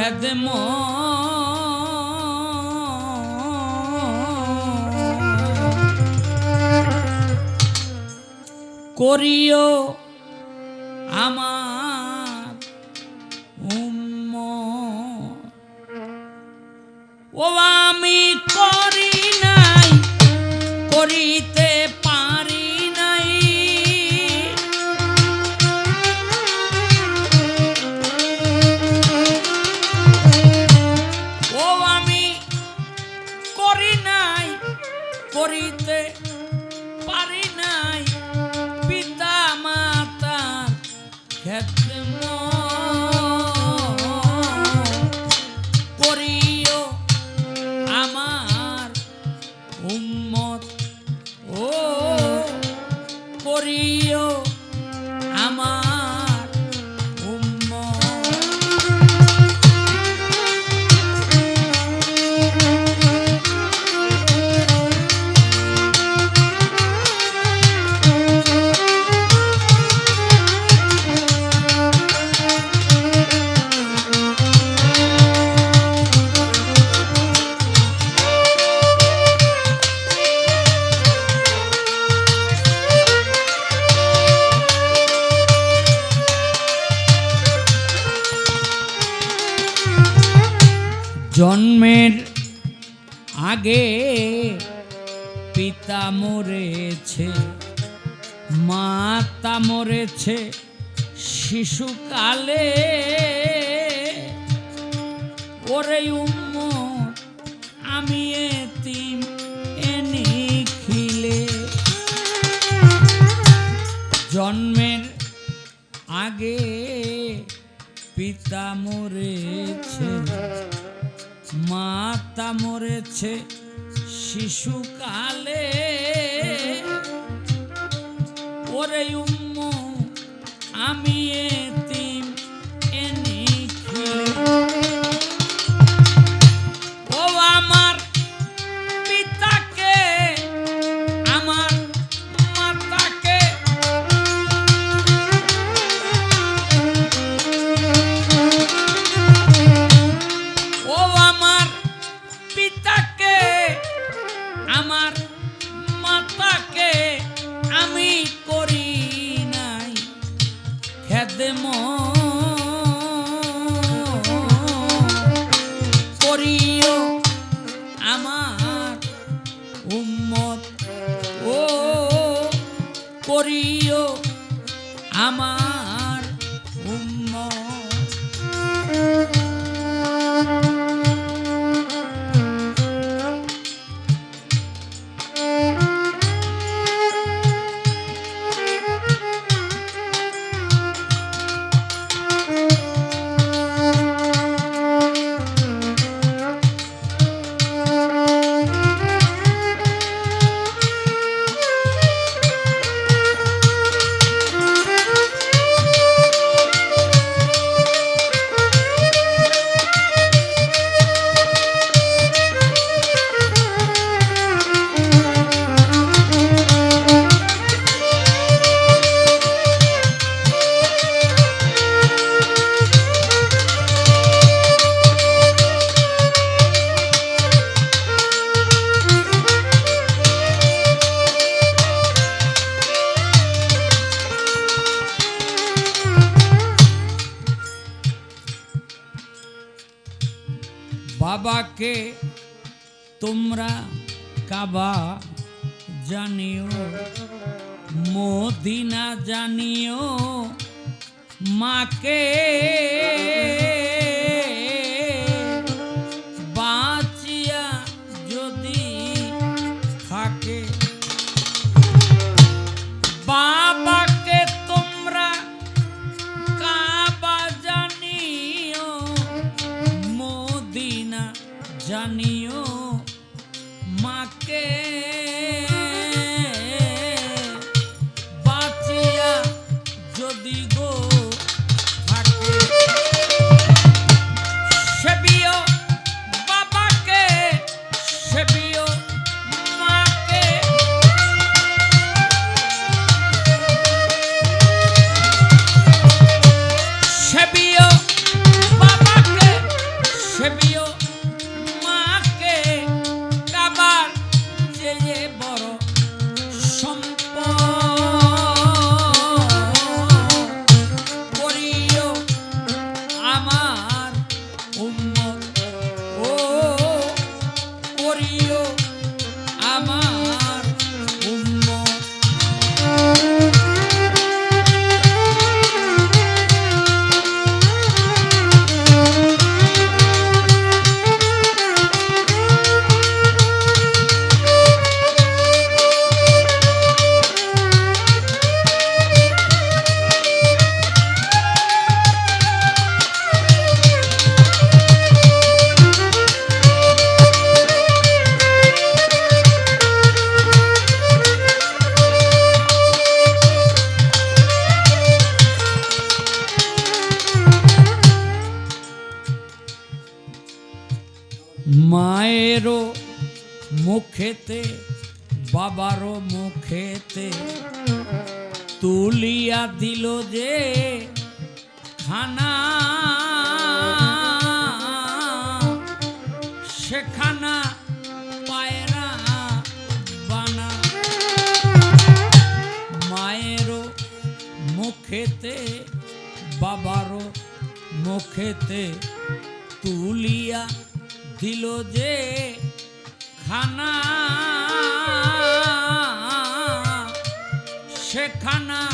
খেদম করিও আমার ক্ষেত্রে করিও জন্মের আগে পিতা মরেছে, মাতা মরেছে, শিশুকালে ওরে উম্ম আমি এতিম এনে খিলে জন্মের আগে পিতা মরেছে মাতা মরেছে শিশুকালে। ওরে উম্ম আমি এতিম খেদম করিও আমার উম্মত। ও করিও আমার বাবাকে তোমরা কাবা জানিও মদিনা জানিও মাকে জানিও মায়েরও মুখেতে, বাবারও মুখেতে তুলিয়া দিল যে খানা। সেখানা পায়রা বানা। মায়েরও মুখেতে, বাবারও মুখেতে তুলিয়া দিল যে খানা সেখানা